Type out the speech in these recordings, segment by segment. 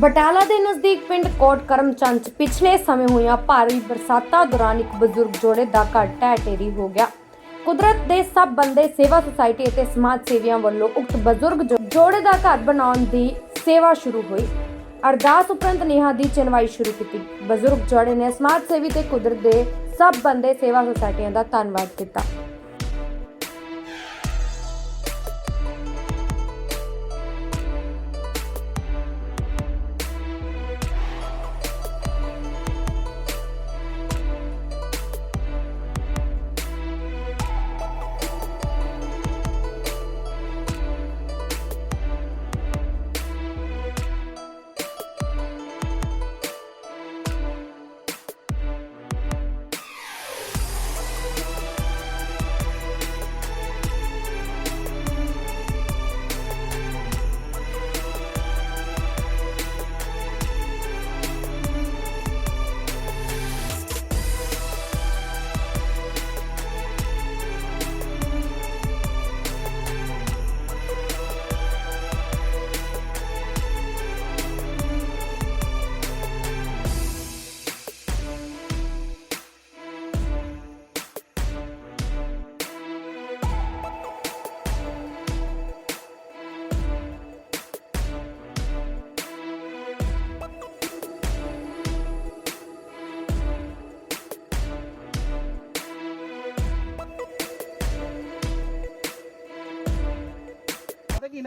ਬਟਾਲਾ ਦੇ ਨਜ਼ਦੀਕ ਪਿੰਡ ਕੋਟ ਕਰਮਚੰਦ ਪਿਛਲੇ ਸਮੇਂ ਹੋਈਆਂ ਭਾਰੀ ਬਰਸਾਤਾਂ ਦੌਰਾਨ ਇੱਕ ਬਜ਼ੁਰਗ ਜੋੜੇ ਦਾ ਘਰ ਢਹਿ ਢੇਰੀ ਹੋ ਗਿਆ। ਕੁਦਰਤ ਦੇ ਸਭ ਬੰਦੇ ਸੇਵਾ ਸੁਸਾਇਟੀ ਅਤੇ ਸਮਾਜ ਸੇਵੀਆਂ ਵੱਲੋਂ ਉਕਤ ਬਜ਼ੁਰਗ ਜੋੜੇ ਦਾ ਘਰ ਬਣਾਉਣ ਦੀ ਸੇਵਾ ਸ਼ੁਰੂ ਹੋਈ। ਅਰਦਾਸ ਉਪਰੰਤ ਨੇਹਾ ਦੀ ਚਨਵਾਈ ਸ਼ੁਰੂ ਕੀਤੀ। ਬਜ਼ੁਰਗ ਜੋੜੇ ਨੇ ਸਮਾਜ ਸੇਵੀ ਤੇ ਕੁਦਰਤ ਦੇ ਸਭ ਬੰਦੇ ਸੇਵਾ ਸੁਸਾਇਟੀਆਂ ਦਾ ਧੰਨਵਾਦ ਕੀਤਾ।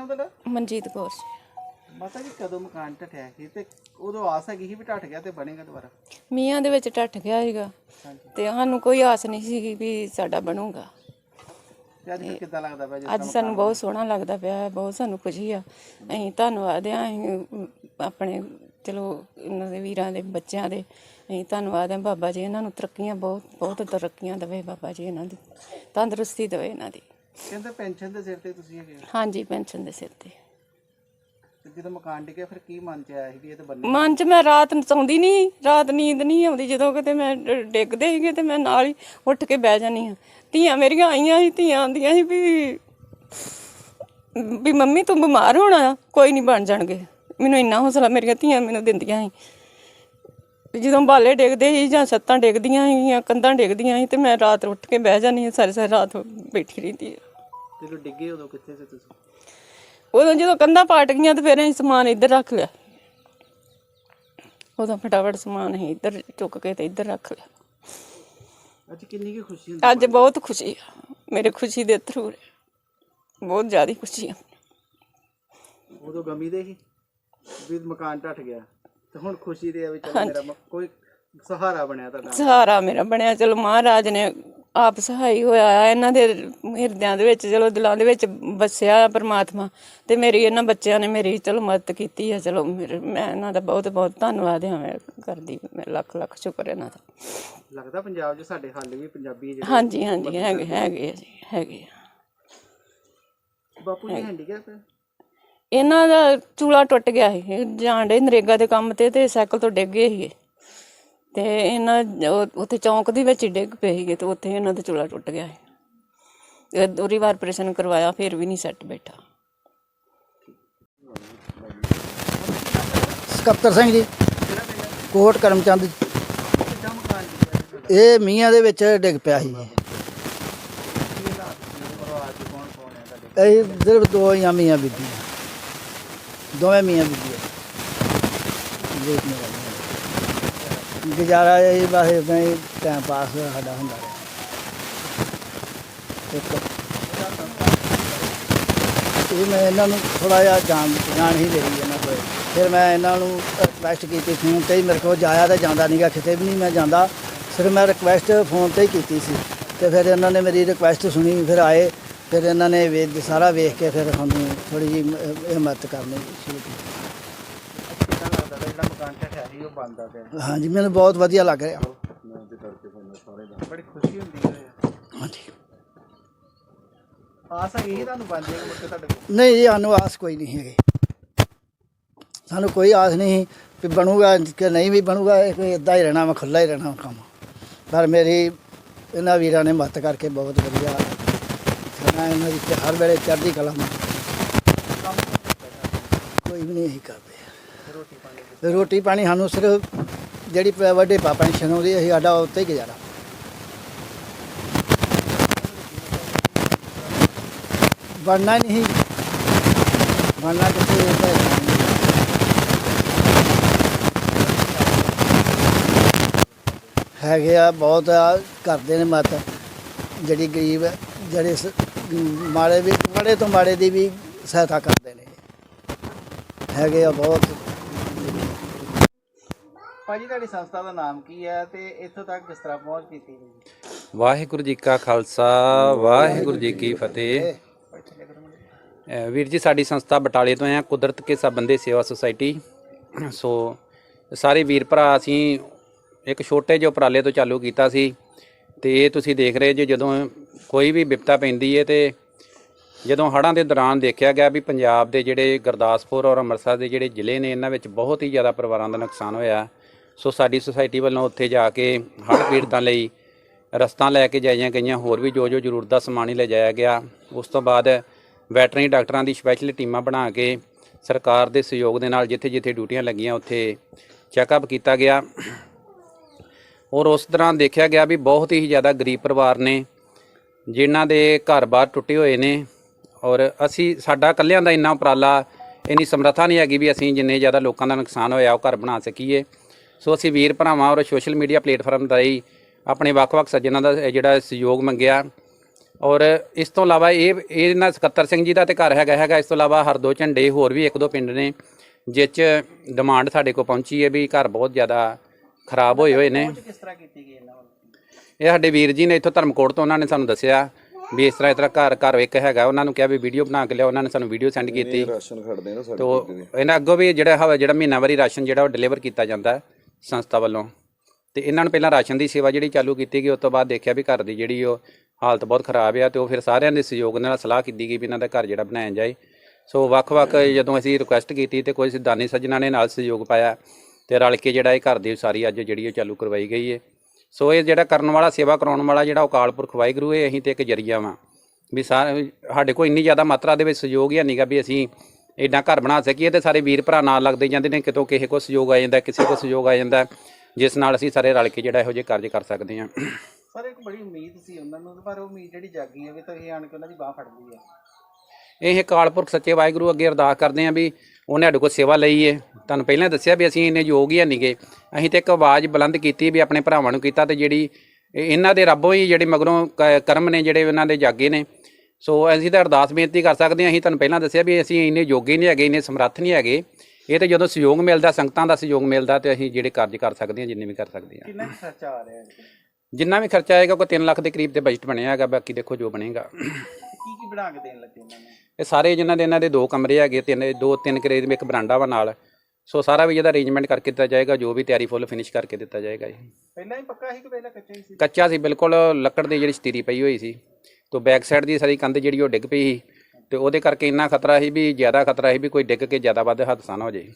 ਨਾਮ ਤੁਹਾਡਾ? ਮਨਜੀਤ ਕੌਰ ਜੀ। ਮਾਤਾ ਜੀ ਕਦੋਂ ਮਕਾਨ ਢੱਠਿਆ ਸੀ ਤੇ ਉਦੋਂ ਆਸ ਹੈਗੀ ਸੀ ਵੀ ਢੱਠ ਗਿਆ ਤੇ ਬਣੇਗਾ ਦੁਬਾਰਾ? ਮੀਆਂ ਦੇ ਵਿੱਚ ਟੱਟ ਗਿਆ ਸੀਗਾ। ਹਾਂਜੀ। ਤੇ ਸਾਨੂੰ ਕੋਈ ਆਸ ਨਹੀਂ ਸੀ ਵੀ ਸਾਡਾ ਬਣੂਗਾ। ਤੇ ਅੱਜ ਫਿਰ ਕਿੱਦਾਂ ਲੱਗਦਾ ਪਿਆ ਜੀ ਅੱਜ ਸਾਨੂੰ ਬਹੁਤ ਸੋਹਣਾ ਲੱਗਦਾ ਪਿਆ ਹੈ ਬਹੁਤ ਸਾਨੂੰ ਖੁਸ਼ੀ ਆ। ਅਸੀਂ ਧੰਨਵਾਦ ਆ ਅਸੀਂ ਅਮ, ਆਪਣੇ ਚਲੋ ਇਹਨਾਂ ਦੇ ਵੀਰਾਂ ਦੇ ਬੱਚਿਆਂ ਦੇ। ਅਸੀਂ ਧੰਨਵਾਦ ਆ ਬਾਬਾ ਜੀ ਇਹਨਾਂ ਨੂੰ ਤਰੱਕੀਆਂ ਬਹੁਤ ਬਹੁਤ ਤਰੱਕੀਆਂ ਦੇਵੇ ਬਾਬਾ ਜੀ ਇਹਨਾਂ ਦੀ ਤੰਦਰੁਸਤੀ ਦੇਵੇ ਇਹਨਾਂ ਦੀ। ਕਹਿੰਦੇ ਪੈਨਸ਼ਨ ਦੇ ਸਿਰ ਤੇ ਤੁਸੀਂ ਹੈਗੇ ਹੋ। ਹਾਂਜੀ ਪੈਨਸ਼ਨ ਦੇ ਸਿਰ ਤੇ। ਤੇ ਜਦੋਂ ਮਕਾਨ ਡਿੱਗਿਆ ਫਿਰ ਕੀ ਮਨ ਚ ਆਇਆ ਸੀ ਵੀ ਇਹ ਤਾਂ ਬੰਨੇ ਮਨ 'ਚ ਮੈਂ ਰਾਤ ਨੂੰ ਸੌਂਦੀ ਨਹੀਂ ਰਾਤ ਨੀਂਦ ਨਹੀਂ ਆਉਂਦੀ। ਜਦੋਂ ਕਿਤੇ ਮੈਂ ਡ- ਡਿੱਗਦੇ ਸੀਗੇ ਤੇ ਮੈਂ ਨਾਲ ਹੀ ਉੱਠ ਕੇ ਬਹਿ ਜਾਨੀ ਹਾਂ। ਧੀਆਂ ਮੇਰੀਆਂ ਆਈਆਂ ਸੀ ਧੀਆਂ ਆਉਂਦੀਆਂ ਸੀ ਵੀ ਵੀ ਮੰਮੀ ਤੂੰ ਬਿਮਾਰ ਹੋਣਾ ਆ, ਕੋਈ ਨਹੀਂ ਬਣ ਜਾਣਗੇ। ਮੈਨੂੰ ਇੰਨਾ ਹੌਸਲਾ ਮੇਰੀਆਂ ਧੀਆਂ ਮੈਨੂੰ ਦਿੰਦੀਆਂ ਸੀ। ਜਦੋਂ ਬਾਲੇ ਡਿੱਗਦੇ ਸੀ ਜਾਂ ਛੱਤਾਂ ਡਿੱਗਦੀਆਂ ਸੀ ਜਾਂ ਕੰਧਾਂ ਡਿੱਗਦੀਆਂ ਸੀ ਤੇ ਮੈਂ ਰਾਤ ਉੱਠ ਕੇ ਬਹਿ ਜਾਨੀ ਹਾਂ ਸਾਰੀ ਸਾਰੀ ਰਾਤ ਬੈਠੀ ਰਹਿੰਦੀ ਹਾਂ। ਜਦੋਂ ਡਿੱਗੇ ਉਦੋਂ ਕਿੱਥੇ ਸੀ ਤੁਸੀਂ? ਉਦੋਂ ਜਦੋਂ ਕੰਧਾਂ ਪਾਟ ਗਈਆਂ ਤੇ ਫਿਰ ਅਸੀਂ ਸਮਾਨ ਇੱਧਰ ਰੱਖ ਲਿਆ। ਉਦੋਂ ਫਟਾਫਟ ਸਮਾਨ ਅਸੀਂ ਇੱਧਰ ਚੁੱਕ ਕੇ ਤੇ ਇੱਧਰ ਰੱਖ ਲਿਆ। ਅੱਜ ਕਿੰਨੀ ਕੀ ਖੁਸ਼ੀ ਹੁੰਦੀ ਅੱਜ ਬਹੁਤ ਖੁਸ਼ੀ ਆ। ਮੇਰੇ ਖੁਸ਼ੀ ਦੇ ਥਰੂ ਬਹੁਤ ਜ਼ਿਆਦਾ ਖੁਸ਼ੀ ਆ। ਉਦੋਂ ਗਮੀ ਦੇ ਸੀ? ਵੀ ਮਕਾਨ ਢੱਠ ਗਿਆ। ਤੇ ਹੁਣ ਖੁਸ਼ੀ ਦੇ ਆ ਵੀ ਚੱਲ ਮੇਰਾ ਮ- ਕੋਈ ਸਹਾਰਾ ਬਣਿਆ ਤੁਹਾਡਾ ਸਹਾਰਾ ਮੇਰਾ ਬਣਿਆ ਚਲੋ ਮਹਾਰਾਜ ਨੇ ਆਪ ਸਹਾਈ ਹੋਇਆ ਆ ਇਹਨਾਂ ਦੇ ਹਿਰਦਿਆਂ ਦੇ ਵਿੱਚ ਚਲੋ ਦਿਲਾਂ ਦੇ ਵਿੱਚ ਵਸਿਆ ਪ੍ਰਮਾਤਮਾ ਤੇ ਮੇਰੀ ਇਹਨਾਂ ਬੱਚਿਆਂ ਨੇ ਮੇਰੀ ਚਲੋ ਮਦਦ ਕੀਤੀ ਆ ਚਲੋ ਮੇਰੇ- ਮੈਂ ਇਹਨਾਂ ਦਾ ਬਹੁਤ ਬਹੁਤ ਧੰਨਵਾਦ ਹਾਂ ਮੈਂ ਕਰਦੀ ਮੈਂ ਲੱਖ ਲੱਖ ਸ਼ੁਕਰ ਇਹਨਾਂ ਦਾ। ਲੱਗਦਾ ਪੰਜਾਬ 'ਚ ਸਾਡੇ ਹੱਲ ਵੀ ਪੰਜਾਬੀ ਜਿਹੜੇ ਹਾਂਜੀ ਹਾਂਜੀ ਹੈਗੇ ਹੈਗੇ ਆ ਜੀ ਹੈਗੇ ਆ। ਬਾਪੂ ਜੀ ਹੈਂਡੀਕੈਪ ਹੈ ਇਹਨਾਂ ਦਾ ਚੂਲਾ ਟੁੱਟ ਗਿਆ ਸੀ। ਇਹ ਜਾਣ ਡੇ ਨਰੇਗਾ ਦੇ ਕੰਮ ਤੇ ਤੇ ਸਾਈਕਲ ਤੋਂ ਡਿੱਗ ਗਏ ਸੀਗੇ। ਤੇ ਇਹਨਾਂ ਉਹ- ਉੱਥੇ ਚੌਂਕ ਦੇ ਵਿੱਚ ਹੀ ਡਿੱਗ ਪਏ ਸੀਗੇ ਤੇ ਉੱਥੇ ਇਹਨਾਂ ਦਾ ਚੂਲਾ ਟੁੱਟ ਗਿਆ ਸੀ। ਇਹ ਦੋਰੀ ਵਾਰ ਆਪਰੇਸ਼ਨ ਕਰਵਾਇਆ, ਫਿਰ ਵੀ ਨਹੀਂ ਸੈੱਟ ਬੈਠਾ। ਸਕੱਤਰ ਸਿੰਘ ਜੀ, ਕੋਟ ਕਰਮਚੰਦ ਇਹ ਮੀਆਂ ਦੇ ਵਿੱਚ ਡਿੱਗ ਪਿਆ ਸੀ ਜੀ। ਇਹ ਸਿਰਫ ਦੋ ਹੀ ਆ ਮੀਆਂ ਬੀਬੀ ਦੋਵੇਂ ਮੀਆਂ ਬੀਬੀ ਦੇਖਣੇ ਵਾਲੇ ਗੁਜ਼ਾਰਾ ਇਹ ਬਸ ਇਦਾਂ ਹੀ ਟਾਈਮ ਪਾਸ ਸਾਡਾ ਹੁੰਦਾ ਰਿਹਾ। ਇੱਕ। ਇਹ ਮੈਂ ਇਹਨਾਂ ਨੂੰ ਥੋੜਾ ਜਿਹਾ ਜਾਣ ਜਾਣ ਹੀ ਲਈ ਇਹਨਾਂ ਕੋਲ। ਫਿਰ ਮੈਂ ਇਹਨਾਂ ਨੂੰ ਰਿਕਵੈਸਟ ਕੀਤੀ ਫੋਨ ਤੇ ਹੀ, ਮੇਰੇ ਕੋਲ ਜਾਇਆ ਤਾਂ ਜਾਂਦਾ ਨਹੀਂਗਾ ਕਿਤੇ ਵੀ ਨਹੀਂ ਮੈਂ ਜਾਂਦਾ। ਸਿਰਫ ਮੈਂ ਰਿਕਵੈਸਟ ਫੋਨ ਤੇ ਹੀ ਕੀਤੀ ਸੀ। ਤੇ ਫਿਰ ਇਹਨਾਂ ਨੇ ਮੇਰੀ ਰਿਕਵੈਸਟ ਸੁਣੀ, ਫਿਰ ਆਏ। ਫਿਰ ਇਹਨਾਂ ਨੇ ਵੇ ਸਾਰਾ ਵੇਖ ਕੇ ਫਿਰ ਸਾਨੂੰ ਥੋੜੀ ਜੀ ਮਦਦ ਕਰਨੀ ਸ਼ੁਰੂ ਕੀਤੀ। ਕਿੱਦਾਂ ਲੱਗਦਾ ਜਿਹੜਾ ਮਕਾਨ ਸੀ ਉਹ ਬੰਦਾ ਪਿਆ ਹਾਂਜੀ ਮੈਨੂੰ ਬਹੁਤ ਵਧੀਆ ਲੱਗ ਰਿਹਾ। ਬੜੀ ਖੁਸ਼ੀ ਹੁੰਦੀ ਹੈ। ਹਾਂਜੀ। ਆਸ ਹੈਗੀ ਸੀ ਤੁਹਾਨੂੰ ਬਣ ਜਾਏਗਾ ਮੁੜ ਕੇ ਤੁਹਾਡੇ ਕੋਲ? ਨਹੀਂ ਜੀ ਸਾਨੂੰ ਆਸ ਕੋਈ ਨਹੀਂ ਹੈਗੀ। ਸਾਨੂੰ ਕੋਈ ਆਸ ਨਹੀਂ ਵੀ ਬਣੂਗਾ ਕਿ ਨਹੀਂ ਵੀ ਬਣੂਗਾ ਇਹ ਕੋਈ ਇਦਾਂ ਹੀ ਰਹਿਣਾ ਵਾ ਖੁੱਲਾ ਹੀ ਰਹਿਣਾ ਕੰਮ। ਪਰ ਮੇਰੀ ਇਹਨਾਂ ਵੀਰਾਂ ਨੇ ਮਦਦ ਕਰਕੇ ਬਹੁਤ ਵਧੀਆ ਮੈਂ ਇਹਨਾਂ ਦੀ ਹਰ ਵੇਲੇ ਚੜ੍ਹਦੀ ਕਲਾ ਮਾ ਕੋਈ ਵੀ ਨਹੀਂ ਇਹੀ ਕਰਦੇ। ਰੋਟੀ ਪਾਣੀ ਰੋਟੀ ਪਾਣੀ ਸਾਨੂੰ ਸਿਰਫ ਜਿਹੜੀ ਪ- ਵੱਡੇ ਪਾ ਪੈਨਸ਼ਨ ਆਉਂਦੀ, ਅਸੀਂ ਸਾਡਾ ਉੱਤੇ ਹੀ ਗੁਜ਼ਾਰਾ। ਬਣਨਾ ਨਹੀਂ ਬਣਨਾ ਕਿੱਥੇ ਹੁੰਦਾ ਹੈ। ਹੈਗੇ ਆ, ਬਹੁਤ ਕਰਦੇ ਨੇ ਮਤ। ਜਿਹੜੀ ਗਰੀਬ ਜਿਹੜੇ ਮਾੜੇ ਵੀ ਬੜੇ ਤੋਂ ਮਾੜੇ ਦੀ ਵੀ ਸਹਾਇਤਾ ਕਰਦੇ ਨੇ। ਹੈਗੇ ਆ ਬਹੁਤ। ਭਾਜੀ ਤੁਹਾਡੀ ਸੰਸਥਾ ਦਾ ਨਾਮ ਕੀ ਹੈ ਤੇ ਇੱਥੋਂ ਤੱਕ ਕਿਸ ਤਰ੍ਹਾਂ ਪਹੁੰਚ ਕੀਤੀ ਗਈ ਵਾਹਿਗੁਰੂ ਜੀ ਕਾ ਖਾਲਸਾ ਵਾਹਿਗੁਰੂ ਜੀ ਕੀ ਫਤਿਹ। ਵੀਰ ਜੀ ਸਾਡੀ ਸੰਸਥਾ ਬਟਾਲੇ ਤੋਂ ਆ ਕੁਦਰਤ ਕੇ ਸਬੰਧੇ ਸੇਵਾ ਸੁਸਾਇਟੀ। ਸੋ ਸਾਰੇ ਵੀਰ ਭਰਾ ਅਸੀਂ ਇੱਕ ਛੋਟੇ ਜਿਹੇ ਉਪਰਾਲੇ ਤੋਂ ਚਾਲੂ ਕੀਤਾ ਸੀ। ਤੇ ਇਹ ਤੁਸੀਂ ਦੇਖ ਰਹੇ ਜੇ ਜਦੋਂ ਕੋਈ ਵੀ ਵਿਪਤਾ ਪੈਂਦੀ ਹੈ ਤੇ ਜਦੋਂ ਹੜ੍ਹਾਂ ਦੇ ਦੌਰਾਨ ਦੇਖਿਆ ਗਿਆ ਵੀ ਪੰਜਾਬ ਦੇ ਜਿਹੜੇ ਗੁਰਦਾਸਪੁਰ ਔਰ ਅੰਮ੍ਰਿਤਸਰ ਦੇ ਜਿਹੜੇ ਜ਼ਿਲ੍ਹੇ ਨੇ, ਇਹਨਾਂ ਵਿੱਚ ਬਹੁਤ ਹੀ ਜ਼ਿਆਦਾ ਪਰਿਵਾਰਾਂ ਦਾ ਨੁਕਸਾਨ ਹੋਇਆ। ਸੋ ਸਾਡੀ ਸੁਸਾਇਟੀ ਵੱਲੋਂ ਉੱਥੇ ਜਾ ਕੇ ਹੜ੍ਹ ਪੀੜਤਾਂ ਲਈ ਰਸਤਾ ਲੈ ਕੇ ਜਾਈਆਂ ਗਈਆਂ, ਹੋਰ ਵੀ ਜੋ ਜੋ ਜ਼ਰੂਰਤ ਦਾ ਸਮਾਨ ਹੀ ਲਿਜਾਇਆ ਗਿਆ। ਉਸ ਤੋਂ ਬਾਅਦ ਵੈਟਰਨਰੀ ਡਾਕਟਰਾਂ ਦੀ ਸਪੈਸ਼ਲ ਟੀਮਾਂ ਬਣਾ ਕੇ ਸਰਕਾਰ ਦੇ ਸਹਿਯੋਗ ਦੇ ਨਾਲ ਜਿੱਥੇ ਜਿੱਥੇ ਡਿਊਟੀਆਂ ਲੱਗੀਆਂ, ਉੱਥੇ ਚੈੱਕਅਪ ਕੀਤਾ ਗਿਆ। ਔਰ ਉਸ ਦੌਰਾਨ ਦੇਖਿਆ ਗਿਆ ਵੀ ਬਹੁਤ ਹੀ ਜ਼ਿਆਦਾ ਗਰੀਬ ਪਰਿਵਾਰ ਨੇ, ਜਿਨ੍ਹਾਂ ਦੇ ਘਰ-ਬਾਰ ਟੁੱਟੇ ਹੋਏ ਨੇ ਔਰ ਅਸੀਂ, ਸਾਡਾ ਇਕੱਲਿਆਂ ਦਾ ਇੰਨਾ ਉਪਰਾਲਾ, ਇੰਨੀ ਸਮਰੱਥਾ ਨਹੀਂ ਹੈਗੀ ਵੀ ਅਸੀਂ ਜਿੰਨੇ ਜ਼ਿਆਦਾ ਲੋਕਾਂ ਦਾ ਨੁਕਸਾਨ ਹੋਇਆ ਉਹ ਘਰ ਬਣਾ ਸਕੀਏ। ਸੋ ਅਸੀਂ ਵੀਰ ਭਰਾਵਾਂ ਔਰ ਸੋਸ਼ਲ ਮੀਡੀਆ ਪਲੇਟਫਾਰਮ ਰਾਹੀਂ ਆਪਣੇ ਵੱਖ-ਵੱਖ ਸੱਜਣਾਂ ਦਾ ਜਿਹੜਾ ਸਹਿਯੋਗ ਮੰਗਿਆ। ਔਰ ਇਸ ਤੋਂ ਇਲਾਵਾ ਇਹ ਇਹ ਇਹਨਾਂ ਸਕੱਤਰ ਸਿੰਘ ਜੀ ਦਾ ਤੇ ਘਰ ਹੈਗਾ ਹੈਗਾ, ਇਸ ਤੋਂ ਇਲਾਵਾ ਹਰਦੋ ਝੰਡੇ ਹੋਰ ਵੀ ਇੱਕ ਦੋ ਪਿੰਡ ਨੇ ਜਿਸ 'ਚ ਡਿਮਾਂਡ ਸਾਡੇ ਕੋਲ ਪਹੁੰਚੀ ਹੈ ਵੀ ਘਰ ਬਹੁਤ ਜ਼ਿਆਦਾ ਖਰਾਬ ਹੋਏ ਹੋਏ ਨੇ। ਕਿਸ ਤਰ੍ਹਾਂ ਕੀਤੀ ਗਈ ਇਹਨਾਂ ਵੱਲੋਂ? ਇਹ ਸਾਡੇ ਵੀਰ ਜੀ ਨੇ ਇੱਥੋਂ ਧਰਮਕੋਟ ਤੋਂ ਉਹਨਾਂ ਨੇ ਸਾਨੂੰ ਦੱਸਿਆ ਵੀ ਇਸ ਤਰ੍ਹਾਂ ਇਸ ਤਰ੍ਹਾਂ ਘਰ ਘਰ ਇੱਕ ਹੈਗਾ। ਉਹਨਾਂ ਨੂੰ ਕਿਹਾ ਵੀ ਵੀਡੀਓ ਬਣਾ ਕੇ ਲਿਆਓ। ਉਹਨਾਂ ਨੇ ਸਾਨੂੰ ਵੀਡੀਓ ਸੈਂਡ ਕੀਤੀ। ਰਾਸ਼ਨ ਖੜਦੇ ਨਾ ਸਾਡੇ ਤੋ ਇਹਨਾਂ ਅੱਗੋਂ ਵੀ ਜਿਹੜਾ ਹਵਾ ਜਿਹੜਾ ਮਹੀਨਾਵਾਰੀ ਰਾਸ਼ਨ ਜਿਹੜਾ ਉਹ ਡਿਲੀਵਰ ਕੀਤਾ ਜਾਂਦਾ ਹੈ ਸੰਸਥਾ ਵੱਲੋਂ। ਤੇ ਇਹਨਾਂ ਨੂੰ ਪਹਿਲਾਂ ਰਾਸ਼ਨ ਦੀ ਸੇਵਾ ਜਿਹੜੀ ਚਾਲੂ ਕੀਤੀ ਗਈ ਉਸ ਤੋਂ ਬਾਅਦ ਦੇਖਿਆ ਵੀ ਘਰ ਦੀ ਜਿਹੜੀ ਉਹ ਹਾਲਤ ਬਹੁਤ ਖਰਾਬ ਆ ਤੇ ਉਹ ਫਿਰ ਸਾਰਿਆਂ ਦੇ ਸਹਿਯੋਗ ਨਾਲ ਸਲਾਹ ਕੀਤੀ ਗਈ ਵੀ ਇਹਨਾਂ ਦਾ ਘਰ ਜਿਹੜਾ ਬਣਾਇਆ ਜਾਏ। ਸੋ ਵੱਖ-ਵੱਖ ਜਦੋਂ ਅਸੀਂ ਰਿਕੁਐਸਟ ਕੀਤੀ ਤੇ ਕੋਈ ਸਿਧਾਨੀ ਸੱਜਣਾ ਨੇ ਨਾਲ ਸਹਿਯੋਗ ਪਾਇਆ। ਤੇ ਰਲ ਕੇ ਜਿਹੜਾ ਇਹ ਘਰ ਦੀ ਸਾਰੀ ਅੱਜ ਜਿਹੜੀ ਉਹ ਚਾਲੂ ਕਰਵਾਈ ਗਈ ਹੈ ਸੋ ਇਹ ਜਿਹੜਾ ਕਰਨ ਵਾਲਾ ਸੇਵਾ ਕਰਾਉਣ ਵਾਲਾ ਜਿਹੜਾ ਅਕਾਲ ਪੁਰਖ ਵਾਹਿਗੁਰੂ ਇਹ ਅਸੀਂ ਤੇ ਇੱਕ ਜਰੀਆ ਵਾਂ। ਵੀ ਸਾਡੇ ਕੋਲ ਇੰਨੀ ਜ਼ਿਆਦਾ ਮਾਤਰਾ ਦੇ ਵਿੱਚ ਸਹਿਯੋਗ ਹੀ ਨਹੀਂਗਾ ਵੀ ਅਸੀਂ ਐਡਾ ਘਰ ਬਣਾ ਸਕੀਏ ਤੇ ਸਾਰੇ ਵੀਰ ਭਰਾ ਨਾਲ ਲੱਗਦੇ ਜਾਂਦੇ ਨੇ ਕਿਤੋਂ ਕਿਸੇ ਕੋ ਸਹਿਯੋਗ ਆ ਜਾਂਦਾ ਕਿਸੇ ਕੋ ਸਹਿਯੋਗ ਆ ਜਾਂਦਾ ਜਿਸ ਨਾਲ ਅਸੀਂ ਸਾਰੇ ਰਲ ਕੇ ਜਿਹੜਾ ਇਹੋ ਜਿਹੇ ਕਾਰਜ ਕਰ ਸਕਦੇ ਹਾਂ। ਸਰ ਇੱਕ ਬੜੀ ਉਮੀਦ ਸੀ ਉਹਨਾਂ ਨੂੰ ਪਰ ਉਹ ਉਮੀਦ ਜਿਹੜੀ ਜਾਗੀ ਹੈ ਵੀ ਤੁਸੀਂ ਆਣ ਕੇ ਉਹਨਾਂ ਦੀ ਬਾਹ ਫੜ ਲਈ ਹੈ ਇਹ ਅਕਾਲ ਪੁਰਖ ਸੱਚੇ ਵਾਹਿਗੁਰੂ ਅੱਗੇ ਅਰਦਾਸ ਕਰਦੇ ਹਾਂ ਵੀ ਉਹਨੇ ਸਾਡੇ ਕੋਲ ਸੇਵਾ ਲਈ ਏ। ਤੁਹਾਨੂੰ ਪਹਿਲਾਂ ਦੱਸਿਆ ਵੀ ਅਸੀਂ ਇੰਨੇ ਯੋਗ ਹੀ ਨਹੀਂਗੇ ਅਸੀਂ ਤੇ ਇੱਕ ਆਵਾਜ਼ ਬੁਲੰਦ ਕੀਤੀ ਵੀ ਆਪਣੇ ਭਰਾਵਾਂ ਨੂੰ ਕੀਤਾ ਤੇ ਜਿਹੜੀ ਇਹ- ਇਹਨਾਂ ਦੇ ਰੱਬੋਂ ਹੀ ਜਿਹੜੇ ਮਗਰੋਂ ਕ- ਕਰਮ ਨੇ ਜਿਹੜੇ ਉਹਨਾਂ ਦੇ ਜਾਗੇ ਨੇ। ਸੋ ਅਸੀਂ ਤਾਂ ਅਰਦਾਸ ਬੇਨਤੀ ਕਰ ਸਕਦੇ ਹਾਂ ਅਸੀਂ ਤੁਹਾਨੂੰ ਪਹਿਲਾਂ ਦੱਸਿਆ ਵੀ ਅਸੀਂ ਇੰਨੇ ਯੋਗੇ ਨਹੀਂ ਹੈਗੇ ਇੰਨੇ ਸਮਰੱਥ ਨਹੀਂ ਹੈਗੇ। ਇਹ ਤੇ ਜਦੋਂ ਸਹਿਯੋਗ ਮਿਲਦਾ ਸੰਗਤਾਂ ਦਾ ਸਹਿਯੋਗ ਮਿਲਦਾ ਤੇ ਅਸੀਂ ਜਿਹੜੇ ਕਾਰਜ ਕਰ ਸਕਦੇ ਹਾਂ ਜਿੰਨੇ ਵੀ ਕਰ ਸਕਦੇ ਹਾਂ। ਕਿੰਨਾ ਕੁ ਖਰਚਾ ਆ ਰਿਹਾ ਹੈ ਜਿੰਨਾ ਵੀ ਖਰਚਾ ਆਏਗਾ ਕੋਈ 3 ਲੱਖ ਦੇ ਕਰੀਬ ਤੇ ਬਜਟ ਬਣਿਆ ਹੈਗਾ ਬਾਕੀ ਦੇਖੋ ਜੋ ਬਣੇਗਾ। ਬਣਾ ਕੇ ਦੇਣ ਲੱਗੇ ਉਹਨਾਂ ਨੂੰ? ਇਹ ਸਾਰੇ ਜਿਨ੍ਹਾਂ ਦੇ ਇਹਨਾਂ ਦੇ ਦੋ ਕਮਰੇ ਹੈਗੇ ਤਿੰਨ ਦੋ ਤਿੰਨ ਕਰੇ ਦੇ ਇੱਕ ਬਰਾਂਡਾ ਵਾ ਨਾਲ। ਸੋ ਸਾਰਾ ਵੀ ਇਹਦਾ ਅਰੇਂਜਮੈਂਟ ਕਰਕੇ ਦਿੱਤਾ ਜਾਏਗਾ ਜੋ ਵੀ ਤਿਆਰੀ ਫੁੱਲ ਫਿਨਿਸ਼ ਕਰਕੇ ਦਿੱਤਾ ਜਾਏਗਾ ਜੀ ਪਹਿਲਾਂ ਹੀ ਪੱਕਾ ਸੀ ਕਿ ਪਹਿਲਾਂ ਕੱਚਾ ਹੀ ਸੀ? ਕੱਚਾ ਸੀ ਬਿਲਕੁਲ ਲੱਕੜ ਦੀ ਜਿਹੜੀ ਸਟੀਰੀ ਪਈ ਹੋਈ ਸੀ। ਤੋਂ ਬੈਕ ਸਾਈਡ ਦੀ ਸਾਰੀ ਕੰਧ ਜਿਹੜੀ ਉਹ ਡਿੱਗ ਪਈ ਸੀ। ਤੇ ਉਹਦੇ ਕਰਕੇ ਇੰਨਾ ਖਤਰਾ ਸੀ ਵੀ ਜ਼ਿਆਦਾ ਖਤਰਾ ਸੀ ਵੀ ਕੋਈ ਡਿੱਗ ਕੇ ਜ਼ਿਆਦਾ ਵੱਧ ਹਾਦਸਾ ਨਾ ਹੋ ਜਾਏ।